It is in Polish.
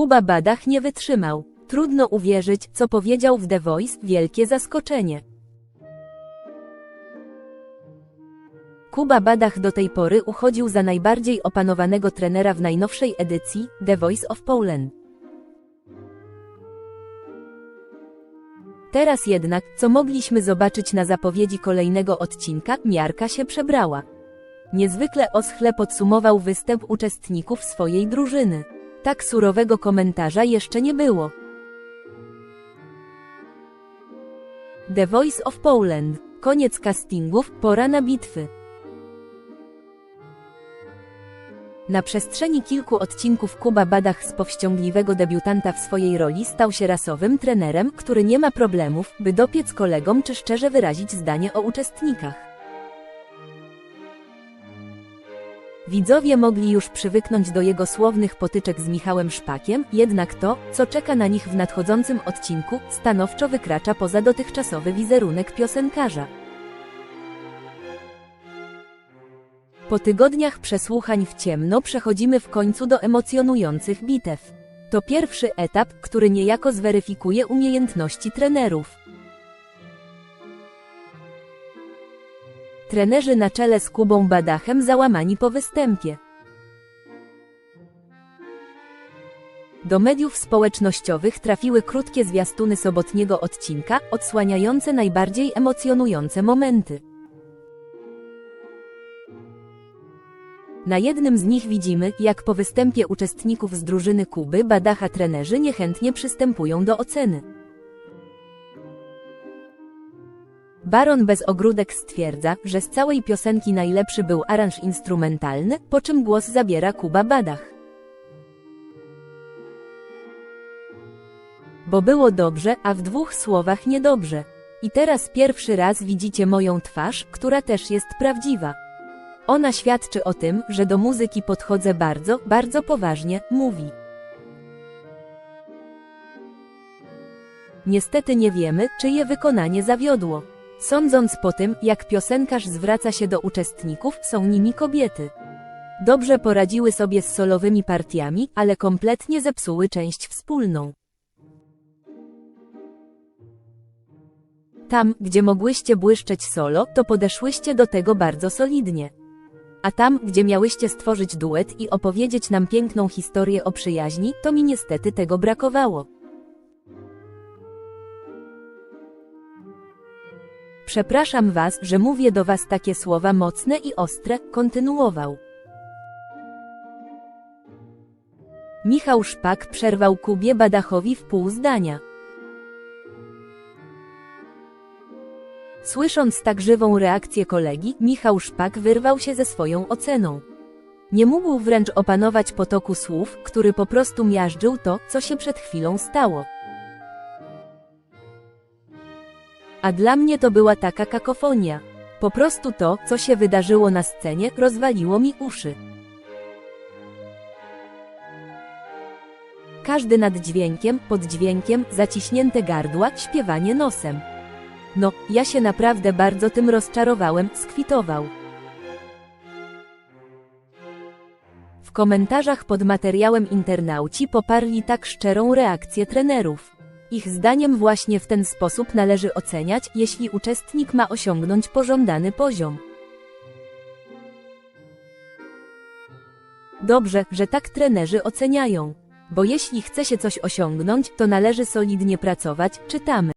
Kuba Badach nie wytrzymał. Trudno uwierzyć, co powiedział w The Voice, wielkie zaskoczenie. Kuba Badach do tej pory uchodził za najbardziej opanowanego trenera w najnowszej edycji The Voice of Poland. Teraz jednak, co mogliśmy zobaczyć na zapowiedzi kolejnego odcinka, miarka się przebrała. Niezwykle oschle podsumował występ uczestników swojej drużyny. Tak surowego komentarza jeszcze nie było. The Voice of Poland. Koniec castingów, pora na bitwy. Na przestrzeni kilku odcinków Kuba Badach z powściągliwego debiutanta w swojej roli stał się rasowym trenerem, który nie ma problemów, by dopiec kolegom czy szczerze wyrazić zdanie o uczestnikach. Widzowie mogli już przywyknąć do jego słownych potyczek z Michałem Szpakiem, jednak to, co czeka na nich w nadchodzącym odcinku, stanowczo wykracza poza dotychczasowy wizerunek piosenkarza. Po tygodniach przesłuchań w ciemno przechodzimy w końcu do emocjonujących bitew. To pierwszy etap, który niejako zweryfikuje umiejętności trenerów. Trenerzy na czele z Kubą Badachem załamani po występie. Do mediów społecznościowych trafiły krótkie zwiastuny sobotniego odcinka, odsłaniające najbardziej emocjonujące momenty. Na jednym z nich widzimy, jak po występie uczestników z drużyny Kuby Badacha trenerzy niechętnie przystępują do oceny. Baron bez ogródek stwierdza, że z całej piosenki najlepszy był aranż instrumentalny, po czym głos zabiera Kuba Badach. Bo było dobrze, a w dwóch słowach niedobrze. I teraz pierwszy raz widzicie moją twarz, która też jest prawdziwa. Ona świadczy o tym, że do muzyki podchodzę bardzo, bardzo poważnie, mówi. Niestety nie wiemy, czyje wykonanie zawiodło. Sądząc po tym, jak piosenkarz zwraca się do uczestników, są nimi kobiety. Dobrze poradziły sobie z solowymi partiami, ale kompletnie zepsuły część wspólną. Tam, gdzie mogłyście błyszczeć solo, to podeszłyście do tego bardzo solidnie. A tam, gdzie miałyście stworzyć duet i opowiedzieć nam piękną historię o przyjaźni, to mi niestety tego brakowało. Przepraszam Was, że mówię do Was takie słowa mocne i ostre, kontynuował. Michał Szpak przerwał Kubie Badachowi w pół zdania. Słysząc tak żywą reakcję kolegi, Michał Szpak wyrwał się ze swoją oceną. Nie mógł wręcz opanować potoku słów, który po prostu miażdżył to, co się przed chwilą stało. A dla mnie to była taka kakofonia. Po prostu to, co się wydarzyło na scenie, rozwaliło mi uszy. Każdy nad dźwiękiem, pod dźwiękiem, zaciśnięte gardła, śpiewanie nosem. No, ja się naprawdę bardzo tym rozczarowałem, skwitował. W komentarzach pod materiałem internauci poparli tak szczerą reakcję trenerów. Ich zdaniem właśnie w ten sposób należy oceniać, jeśli uczestnik ma osiągnąć pożądany poziom. Dobrze, że tak trenerzy oceniają. Bo jeśli chce się coś osiągnąć, to należy solidnie pracować, czytamy.